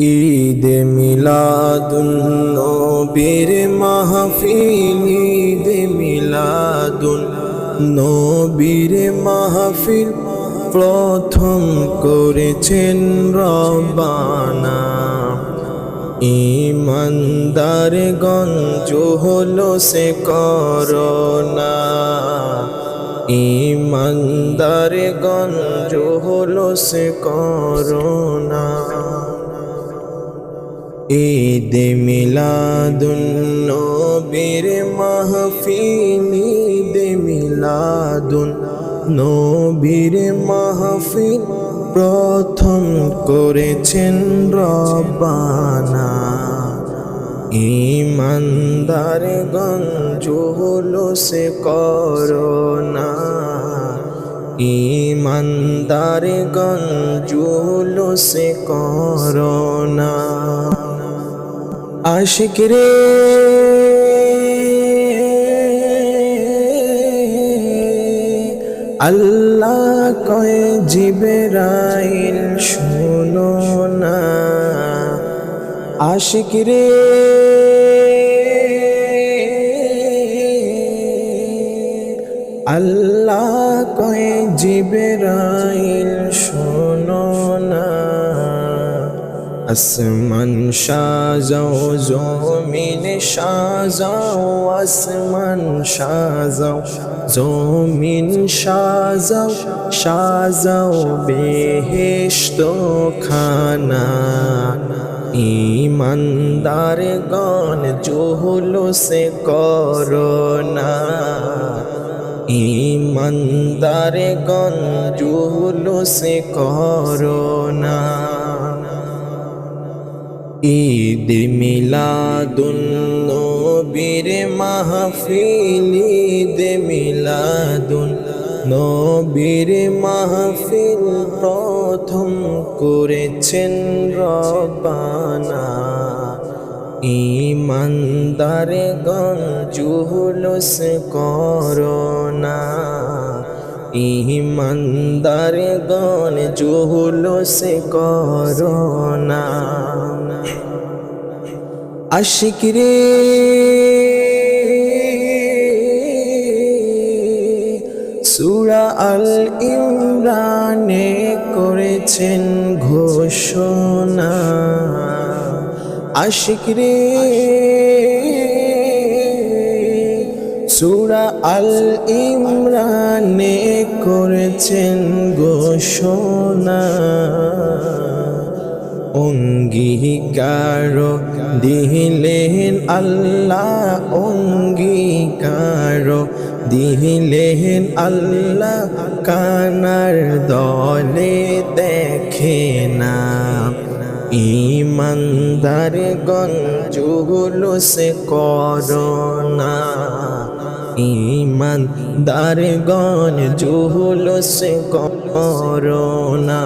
ঈদ মিলাদুন নবীর মাহফিল, ঈদ মিলাদুন নবীর মাহফিল। প্রথম করেছেন রবানা। ইমানদার গঞ্জ হলো সে করোনা। ইমানদার গঞ্জ হলো সে করোনা। ঈদ মিলাদুন নবীর মাহফিল, ঈদ মিলাদুন নবীর মাহফিল প্রথম করেছেন রব্বানা। ইমানদার গঞ্জ হলো সে করোনা। ইমানদার গঞ্জ হলো সে করোনা। আশিক রে। আল্লাহ কয়ে জিবেরাইল শুনো না। আশিক রে। আল্লাহ কয়ে জিবেরাইল শোনো আসমান সাজাও, জমিন সাজাও, আসমান সাজাও, জমিন সাজাও সাজাও বেহেশত খানা ইমানদার গণ জোহলো সে করোনা। ইমানদার গণ জোহলো সে করোনা। ঈদ মিলাদুন নবীর মাহফিল ঈদ মিলাদুন নবীর মাহফিল প্রথম করেছেন রবানা ইমানদার গঞ্জুলুস করোনা ইমানদার গণ জুহুলুস করোনা। আশিক রে। সুরা আল ইমরানে করেছেন ঘোষণা। আশিক রে। সুরা আল ইমরানে করেছেন ঘোষণা অঙ্গীকার দিলেন আল্লাহ অঙ্গীকার দিলেন আল্লাহ। কানার দলে দেখে না ইমানদার গঞ্জুগুলো সে করোনা। ইমানদার গঞ্জুগুলো সে করোনা